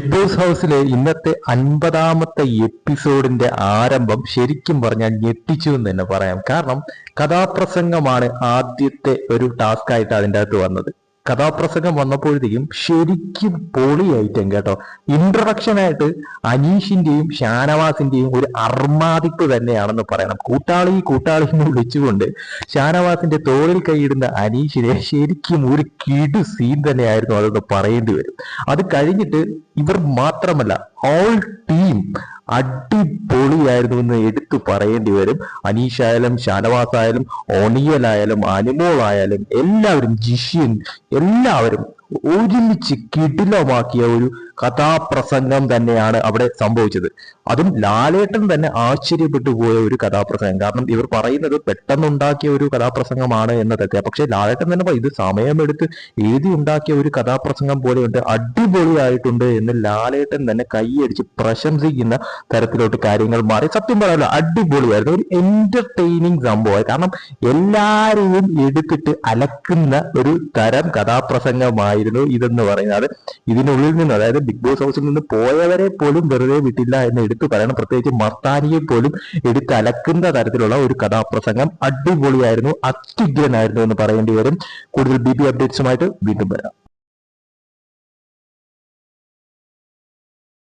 Big boss ഹൗസിലെ ഇന്നത്തെ അൻപതാമത്തെ എപ്പിസോഡിന്റെ ആരംഭം ശരിക്കും പറഞ്ഞാൽ ഞെട്ടിച്ചു എന്ന് തന്നെ പറയാം. കാരണം കഥാപ്രസംഗമാണ് ആദ്യത്തെ ഒരു ടാസ്ക് ആയിട്ട് അതിന്റെ അകത്ത് വന്നത്. കഥാപ്രസംഗം വന്നപ്പോഴത്തേക്കും ശരിക്കും പൊളിയായിട്ടും കേട്ടോ. ഇൻട്രഡക്ഷനായിട്ട് അനീഷിന്റെയും ഷാനവാസിന്റെയും ഒരു അർമാദിപ്പ് തന്നെയാണെന്ന് പറയണം. കൂട്ടാളി കൂട്ടാളി എന്ന് വിളിച്ചുകൊണ്ട് ഷാനവാസിന്റെ തോളിൽ കൈയിടുന്ന അനീഷിനെ ശരിക്കും ഒരു കിടു സീൻ തന്നെയായിരുന്നു അതൊന്ന് പറയേണ്ടി വരും. അത് കഴിഞ്ഞിട്ട് ഇവർ മാത്രമല്ല ഓൾ ടീം അടിപൊളിയായിരുന്നു എന്ന് എടുത്തു പറയേണ്ടി വരും. അനീഷ് ആയാലും ഷാനവാസ് ആയാലും ഓണിയലായാലും അനുമോൾ ആയാലും എല്ലാവരും ജിഷ്യൻ എല്ലാവരും ഒരുമിച്ച് കിടിലമാക്കിയ ഒരു കഥാപ്രസംഗം തന്നെയാണ് അവിടെ സംഭവിച്ചത്. അതും ലാലേട്ടൻ തന്നെ ആശ്ചര്യപ്പെട്ടു പോയ ഒരു കഥാപ്രസംഗം. കാരണം ഇവർ പറയുന്നത് പെട്ടെന്നുണ്ടാക്കിയ ഒരു കഥാപ്രസംഗമാണ് എന്നതൊക്കെ പക്ഷെ ലാലേട്ടൻ തന്നെ ഇത് സമയമെടുത്ത് എഴുതി ഉണ്ടാക്കിയ ഒരു കഥാപ്രസംഗം പോലെയുണ്ട് അടിപൊളിയായിട്ടുണ്ട് എന്ന് ലാലേട്ടൻ തന്നെ കൈയടിച്ച് പ്രശംസിക്കുന്ന തരത്തിലോട്ട് കാര്യങ്ങൾ മാറി. സത്യം പറയാമല്ലോ അടിപൊളിയായിരുന്നു. ഒരു എന്റർടൈനിങ് സംഭവമായി. കാരണം എല്ലാരെയും എടുത്തിട്ട് അലക്കുന്ന ഒരു തരം കഥാപ്രസംഗമായിരുന്നു ഇതെന്ന് പറയുന്നത്. ഇതിനുള്ളിൽ നിന്ന് അതായത് ബിഗ് ബോസ് ഹൗസിൽ നിന്ന് പോയവരെ പോലും വെറുതെ വിട്ടില്ല എന്ന് എടുത്തു പറയണം. പ്രത്യേകിച്ച് മർത്താനിയെ പോലും എടുത്തലക്കുന്ന തരത്തിലുള്ള ഒരു കഥാപ്രസംഗം അടിപൊളിയായിരുന്നു അത്യുഗ്രനായിരുന്നു എന്ന് പറയേണ്ടി വരും. കൂടുതൽ ബി ബി അപ്ഡേറ്റ്സുമായിട്ട് വീണ്ടും വരാം.